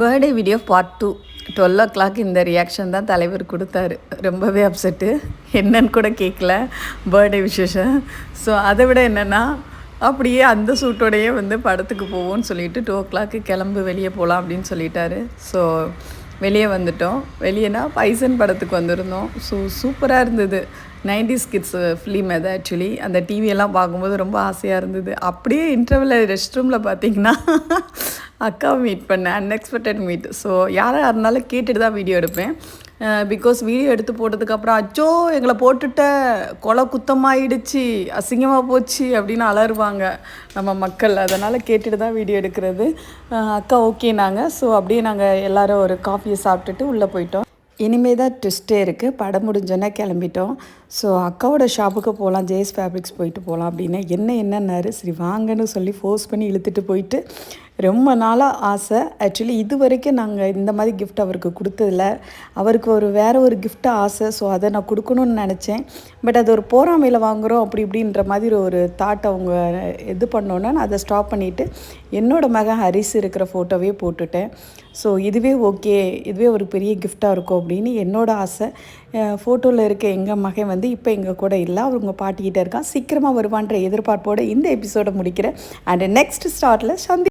Birthday video part two twelve o'clock இந்த reaction தான் தலைவர் கொடுத்தாரு. ரொம்பவே அப்செட்டு என்னன்னு கூட கேட்கல பர்த்டே விசேஷம். ஸோ அதை விட என்னென்னா அப்படியே அந்த சூட்டோடையே வந்து படத்துக்கு போவோம்னு சொல்லிட்டு டூ ஓ கிளாக்கு கிளம்பு வெளியே போகலாம் அப்படின்னு சொல்லிட்டாரு. ஸோ வெளியே வந்துட்டோம். வெளியேனா பைசன் படத்துக்கு வந்திருந்தோம். ஸோ சூப்பராக இருந்தது. நைன்டிஸ் கிட்ஸ் ஃபிலிம் அது ஆக்சுவலி அந்த டிவியெல்லாம் பார்க்கும்போது ரொம்ப ஆசையாக இருந்தது. அப்படியே இன்டர்வலில் ரெஸ்ட் ரூமில் பார்த்தீங்கன்னா அக்காவை மீட் பண்ணேன் அன்எக்ஸ்பெக்டட் மீட் ஸோ யாராக இருந்தாலும் கேட்டுட்டு தான் வீடியோ எடுப்பேன். பிகாஸ் வீடியோ எடுத்து போட்டதுக்கப்புறம் அச்சோ எங்களை போட்டுட்ட கொலை குத்தமாயிடுச்சு அசிங்கமாக போச்சு அப்படின்னு அலறுவாங்க நம்ம மக்கள். அதனால் கேட்டுட்டு தான் வீடியோ எடுக்கிறது. அக்கா அக்கா நாங்கள் ஸோ அப்படியே நாங்கள் எல்லாரும் ஒரு காஃபியை சாப்பிட்டுட்டு உள்ளே போயிட்டோம். இனிமே தான் ட்விஸ்ட்டே இருக்குது படம் முடிஞ்சோன்னே கிளம்பிட்டோம். ஸோ அக்காவோட ஷாப்புக்கு போகலாம் ஜேஎஸ் ஃபேப்ரிக்ஸ் போயிட்டு போகலாம் அப்படின்னு. என்ன என்னன்னாரு? சரி வாங்கன்னு சொல்லி ஃபோர்ஸ் பண்ணி இழுத்துட்டு போயிட்டு ரொம்ப நாளாக ஆசை. ஆக்சுவலி இது வரைக்கும் நாங்கள் இந்த மாதிரி கிஃப்ட் அவருக்கு கொடுத்ததில்ல. அவருக்கு ஒரு வேறு ஒரு கிஃப்ட்டாக ஆசை. ஸோ அதை நான் கொடுக்கணும்னு நினச்சேன். பட் அது ஒரு போராமையில் வாங்குகிறோம் அப்படி இப்படின்ற மாதிரி ஒரு தாட் அவங்க இது பண்ணோன்னே நான் அதை ஸ்டாப் பண்ணிவிட்டு என்னோடய மகன் ஹரிஸ் இருக்கிற ஃபோட்டோவே போட்டுட்டேன். ஸோ இதுவே ஓகே இதுவே ஒரு பெரிய கிஃப்டாக இருக்கும் அப்படின்னு என்னோடய ஆசை. ஃபோட்டோவில் இருக்க எங்கள் மகன் வந்து இப்போ எங்கள் கூட இல்லை. அவர் உங்கள் பாட்டிக்கிட்ட இருக்கான். சீக்கிரமாக வருவான்ற எதிர்பார்ப்போடு இந்த எபிசோடை முடிக்கிறேன். அண்ட் நெக்ஸ்ட் ஸ்டார்ட்டில் சந்தி